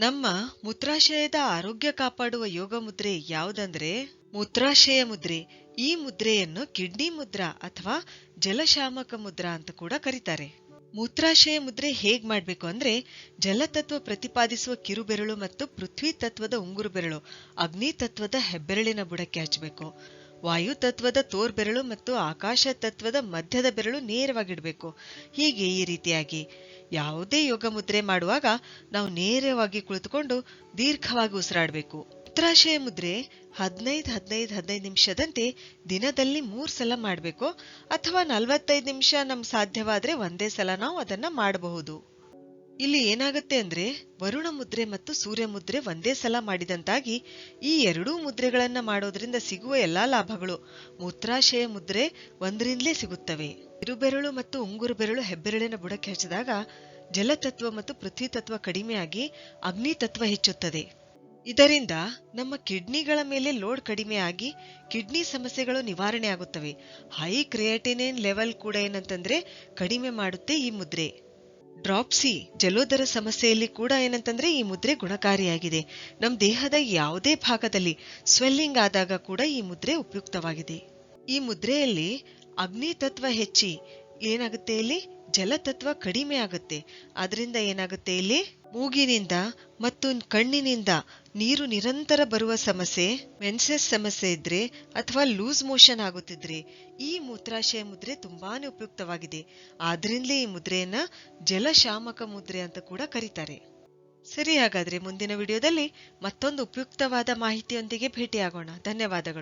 ನಮ್ಮ ಮೂತ್ರಾಶಯದ ಆರೋಗ್ಯ ಕಾಪಾಡುವ ಯೋಗ ಮುದ್ರೆ ಯಾವುದಂದ್ರೆ ಮೂತ್ರಾಶಯ ಮುದ್ರೆ. ಈ ಮುದ್ರೆಯನ್ನು ಕಿಡ್ನಿ ಮುದ್ರಾ ಅಥವಾ ಜಲಶಾಮಕ ಮುದ್ರಾ ಅಂತ ಕೂಡ ಕರೀತಾರೆ. ಮೂತ್ರಾಶಯ ಮುದ್ರೆ ಹೇಗ್ ಮಾಡ್ಬೇಕು ಅಂದ್ರೆ ಜಲತತ್ವ ಪ್ರತಿಪಾದಿಸುವ ಕಿರುಬೆರಳು ಮತ್ತು ಪೃಥ್ವಿ ತತ್ವದ ಉಂಗುರು ಬೆರಳು, ಅಗ್ನಿ ತತ್ವದ ಹೆಬ್ಬೆರಳಿನ ಬುಡಕ್ಕೆ ಹಚ್ಚಬೇಕು. ವಾಯು ತತ್ವದ ತೋರ್ಬೆರಳು ಮತ್ತು ಆಕಾಶ ತತ್ವದ ಮಧ್ಯದ ಬೆರಳು ನೇರವಾಗಿಡಬೇಕು. ಹೀಗೆ ಈ ರೀತಿಯಾಗಿ ಯಾವುದೇ ಯೋಗ ಮುದ್ರೆ ಮಾಡುವಾಗ ನಾವು ನೇರವಾಗಿ ಕುಳಿತುಕೊಂಡು ದೀರ್ಘವಾಗಿ ಉಸಿರಾಡಬೇಕು. ಮೂತ್ರಾಶಯ ಮುದ್ರೆ ಹದಿನೈದು ಹದಿನೈದು ಹದಿನೈದು ನಿಮಿಷದಂತೆ ದಿನದಲ್ಲಿ ಮೂರು ಸಲ ಮಾಡಬೇಕು ಅಥವಾ ನಲವತ್ತೈದು ನಿಮಿಷ ನಮ್ಗೆ ಸಾಧ್ಯವಾದರೆ ಒಂದೇ ಸಲ ನಾವು ಅದನ್ನ ಮಾಡಬಹುದು. ಇಲ್ಲಿ ಏನಾಗುತ್ತೆ ಅಂದ್ರೆ ವರುಣ ಮುದ್ರೆ ಮತ್ತು ಸೂರ್ಯ ಮುದ್ರೆ ಒಂದೇ ಸಲ ಮಾಡಿದಂತಾಗಿ ಈ ಎರಡೂ ಮುದ್ರೆಗಳನ್ನ ಮಾಡೋದ್ರಿಂದ ಸಿಗುವ ಎಲ್ಲಾ ಲಾಭಗಳು. ಮೂತ್ರಾಶಯ ಮುದ್ರೆ ಒಂದರಿಂದಲೇ ಸಿಗುತ್ತವೆ. ಇರುಬೆರಳು ಮತ್ತು ಉಂಗುರು ಬೆರಳು ಹೆಬ್ಬೆರಳಿನ ಬುಡಕ್ಕೆ ಹಚ್ಚಿದಾಗ ಜಲತತ್ವ ಮತ್ತು ಪೃಥ್ವಿ ತತ್ವ ಕಡಿಮೆಯಾಗಿ ಅಗ್ನಿ ತತ್ವ ಹೆಚ್ಚುತ್ತದೆ. ಇದರಿಂದ ನಮ್ಮ ಕಿಡ್ನಿಗಳ ಮೇಲೆ ಲೋಡ್ ಕಡಿಮೆ ಆಗಿ ಕಿಡ್ನಿ ಸಮಸ್ಯೆಗಳು ನಿವಾರಣೆ ಆಗುತ್ತವೆ. ಹೈ ಕ್ರಿಯಾಟಿನೇನ್ ಲೆವೆಲ್ ಕೂಡ ಏನಂತಂದ್ರೆ ಕಡಿಮೆ ಮಾಡುತ್ತೆ ಈ ಮುದ್ರೆ. ಡ್ರಾಪ್ಸಿ ಜಲೋದರ ಸಮಸ್ಯೆಯಲ್ಲಿ ಕೂಡ ಏನಂತಂದ್ರೆ ಈ ಮುದ್ರೆ ಗುಣಕಾರಿಯಾಗಿದೆ. ನಮ್ಮ ದೇಹದ ಯಾವುದೇ ಭಾಗದಲ್ಲಿ ಸ್ವೆಲ್ಲಿಂಗ್ ಆದಾಗ ಕೂಡ ಈ ಮುದ್ರೆ ಉಪಯುಕ್ತವಾಗಿದೆ. ಈ ಮುದ್ರೆಯಲ್ಲಿ ಅಗ್ನಿ ತತ್ವ ಹೆಚ್ಚಿ ಏನಾಗುತ್ತೆ ಇಲ್ಲಿ? ಜಲತತ್ವ ಕಡಿಮೆ ಆಗುತ್ತೆ. ಅದರಿಂದ ಏನಾಗುತ್ತೆ ಇಲ್ಲಿ? ಮೂಗಿನಿಂದ ಮತ್ತು ಕಣ್ಣಿನಿಂದ ನೀರು ನಿರಂತರ ಬರುವ ಸಮಸ್ಯೆ, ಮೆನ್ಸಸ್ ಸಮಸ್ಯೆ ಇದ್ರೆ ಅಥವಾ ಲೂಸ್ ಮೋಷನ್ ಆಗುತ್ತಿದ್ರೆ ಈ ಮೂತ್ರಾಶಯ ಮುದ್ರೆ ತುಂಬಾನೇ ಉಪಯುಕ್ತವಾಗಿದೆ. ಆದ್ರಿಂದಲೇ ಈ ಮುದ್ರೆಯನ್ನ ಜಲಶಾಮಕ ಮುದ್ರೆ ಅಂತ ಕೂಡ ಕರೀತಾರೆ. ಸರಿ, ಹಾಗಾದ್ರೆ ಮುಂದಿನ ವಿಡಿಯೋದಲ್ಲಿ ಮತ್ತೊಂದು ಉಪಯುಕ್ತವಾದ ಮಾಹಿತಿಯೊಂದಿಗೆ ಭೇಟಿಯಾಗೋಣ. ಧನ್ಯವಾದಗಳು.